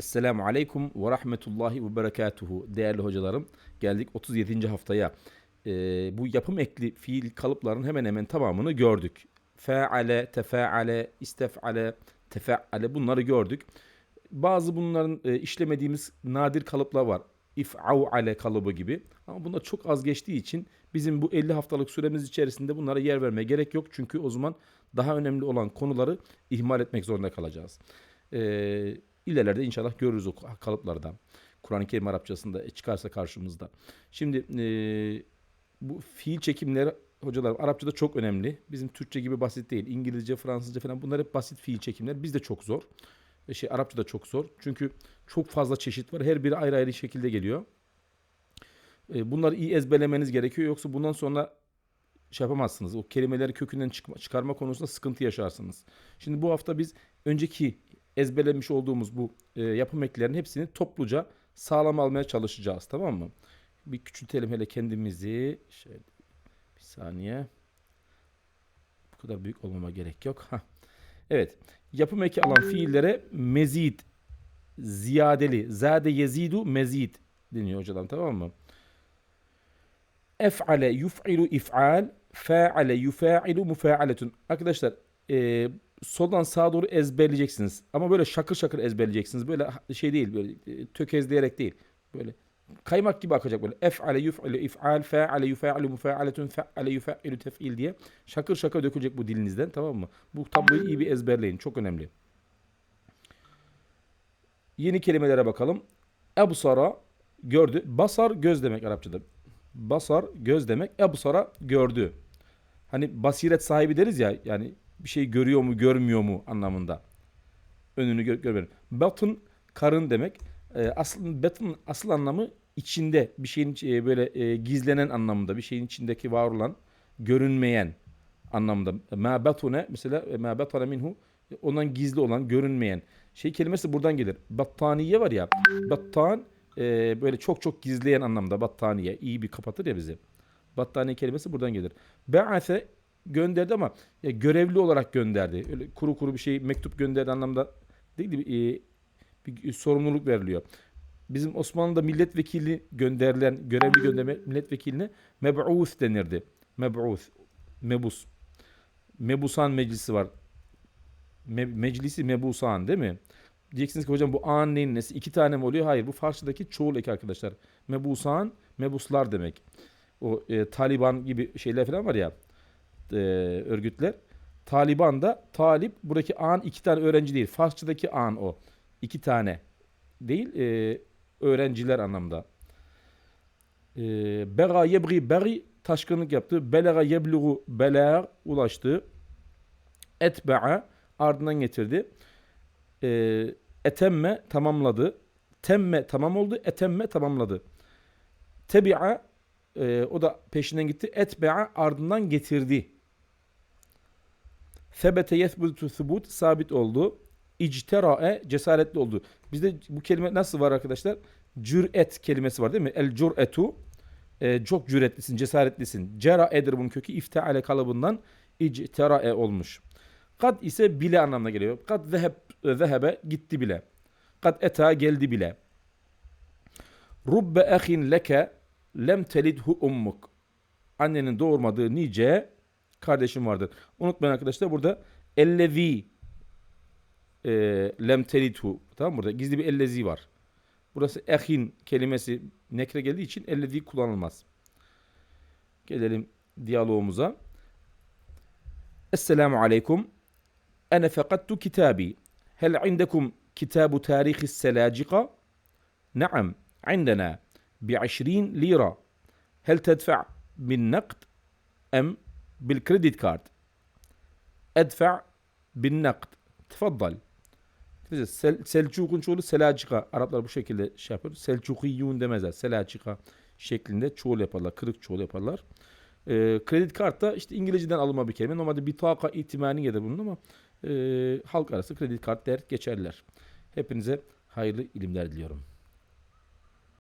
Esselamu Aleyküm ve Rahmetullahi ve Berekatuhu. Değerli hocalarım, geldik 37. haftaya. Ee, bu yapım ekli fiil kalıplarının hemen hemen tamamını gördük. Feale, tefeale, istefale, tefeale bunları gördük. Bazı bunların e, işlemediğimiz nadir kalıplar var. İf'avale kalıbı gibi. Ama bunlar çok az geçtiği için bizim bu 50 haftalık süremiz içerisinde bunlara yer vermeye gerek yok. Çünkü o zaman daha önemli olan konuları ihmal etmek zorunda kalacağız. Ee, ilerlerde inşallah görürüz o kalıplardan. Kur'an-ı Kerim Arapçasında çıkarsa karşımızda. Şimdi e, bu fiil çekimleri hocalarım Arapçada çok önemli. Bizim Türkçe gibi basit değil. İngilizce, Fransızca falan bunlar hep basit fiil çekimler. Bizde çok zor. E, Şey Arapçada çok zor. Çünkü çok fazla çeşit var. Her biri ayrı ayrı şekilde geliyor. E, Bunları iyi ezberlemeniz gerekiyor. Yoksa bundan sonra şey yapamazsınız. O kelimeleri kökünden çıkma- çıkarma konusunda sıkıntı yaşarsınız. Şimdi bu hafta biz önceki ezberlemiş olduğumuz bu e, yapım eklerinin hepsini topluca sağlam almaya çalışacağız. Tamam mı? Bir küçültelim hele kendimizi. Şöyle bir saniye. Bu kadar büyük olmama gerek yok. Hah. Evet. Yapım eki alan fiillere mezid, ziyadeli, zade yezidu mezid deniyor hocalarım tamam mı? Ef'ale yuf'ilu if'al, fa'ale yufa'ilu mufa'aletun. Arkadaşlar e, soldan sağa doğru ezberleyeceksiniz. Ama böyle şakır şakır ezberleyeceksiniz. Böyle şey değil, böyle e, tökezleyerek değil. Böyle kaymak gibi akacak böyle. Ef'ale yuf'ilu if'al, fa'ale yufa'ilu mufa'aletun, fa'ale yufa'ilu tef'il diye şakır şakır dökülecek bu dilinizden tamam mı? Bu tabloyu iyi bir ezberleyin. Çok önemli. Yeni kelimelere bakalım. Ebsara gördü. Basar göz demek Arapçada. Basar göz demek. Ebsara gördü. Hani basiret sahibi deriz ya yani bir şey görüyor mu görmüyor mu anlamında. Önünü gör görmüyor. Batın karın demek. Ee, asıl batın asıl anlamı içinde bir şeyin e, böyle e, gizlenen anlamında bir şeyin içindeki var olan görünmeyen anlamda. Ma batune mesela e, ma batana minhu ondan gizli olan görünmeyen şey kelimesi buradan gelir. Battaniye var ya battan e, böyle çok çok gizleyen anlamda battaniye iyi bir kapatır ya bizi. Battaniye kelimesi buradan gelir. Be'ase gönderdi ama ya görevli olarak gönderdi. Öyle kuru kuru bir şey mektup gönderdi anlamda değil de e, bir sorumluluk veriliyor. Bizim Osmanlı'da milletvekili gönderilen, görevli gönderme milletvekiline meb'us denirdi. Meb'us, mebus. Mebusan meclisi var. Me- meclisi mebusan değil mi? Diyeceksiniz ki hocam bu an neyin nesi? İki tane mi oluyor? Hayır bu Farsçadaki çoğul eki arkadaşlar. Mebusan, mebuslar demek. O e, Taliban gibi şeyler falan var ya e, örgütler. Taliban da talip buradaki an iki tane öğrenci değil. Farsçadaki an o. İki tane değil e, öğrenciler anlamda. E, Bega yebgi begi taşkınlık yaptı. Belega yeblugu beler ulaştı. Etbe'a ardından getirdi. E, etemme tamamladı. Temme tamam oldu. Etemme tamamladı. Tebi'a e, o da peşinden gitti. Etbe'a ardından getirdi. Febete yethbutu thubut sabit oldu. İctera'e cesaretli oldu. Bizde bu kelime nasıl var arkadaşlar? Cüret kelimesi var değil mi? El cüretu e, çok cüretlisin, cesaretlisin. Cera'edir bunun kökü. İfteale kalıbından ictera'e olmuş. Kad ise bile anlamına geliyor. Kad zeheb, zehebe gitti bile. Kad eta geldi bile. Rubbe ehin leke lem telidhu ummuk. Annenin doğurmadığı nice kardeşim vardır. Unutmayın arkadaşlar burada ellevi e, lem telitu. Tamam burada gizli bir ellezi var. Burası ehin kelimesi nekre geldiği için ellezi kullanılmaz. Gelelim diyalogumuza. Esselamu aleyküm. Ene fekattu kitabi. Hel indekum kitabu tarihi selacika? Naam. Indena. Bi 20 lira. Hel tedfa' min naqd? Em بالكريدت كارد أدفع بالنقد تفضل Sel, Selçuk'un çoğulu Selacika. Araplar bu şekilde şey yapıyor. Selçukiyun demezler. Selacika şeklinde çoğul yaparlar. Kırık çoğul yaparlar. Ee, kredi kartta işte İngilizceden alınma bir kelime. Normalde bitaka itimaniyedir bunun ama e, halk arası kredi kart der geçerler. Hepinize hayırlı ilimler diliyorum.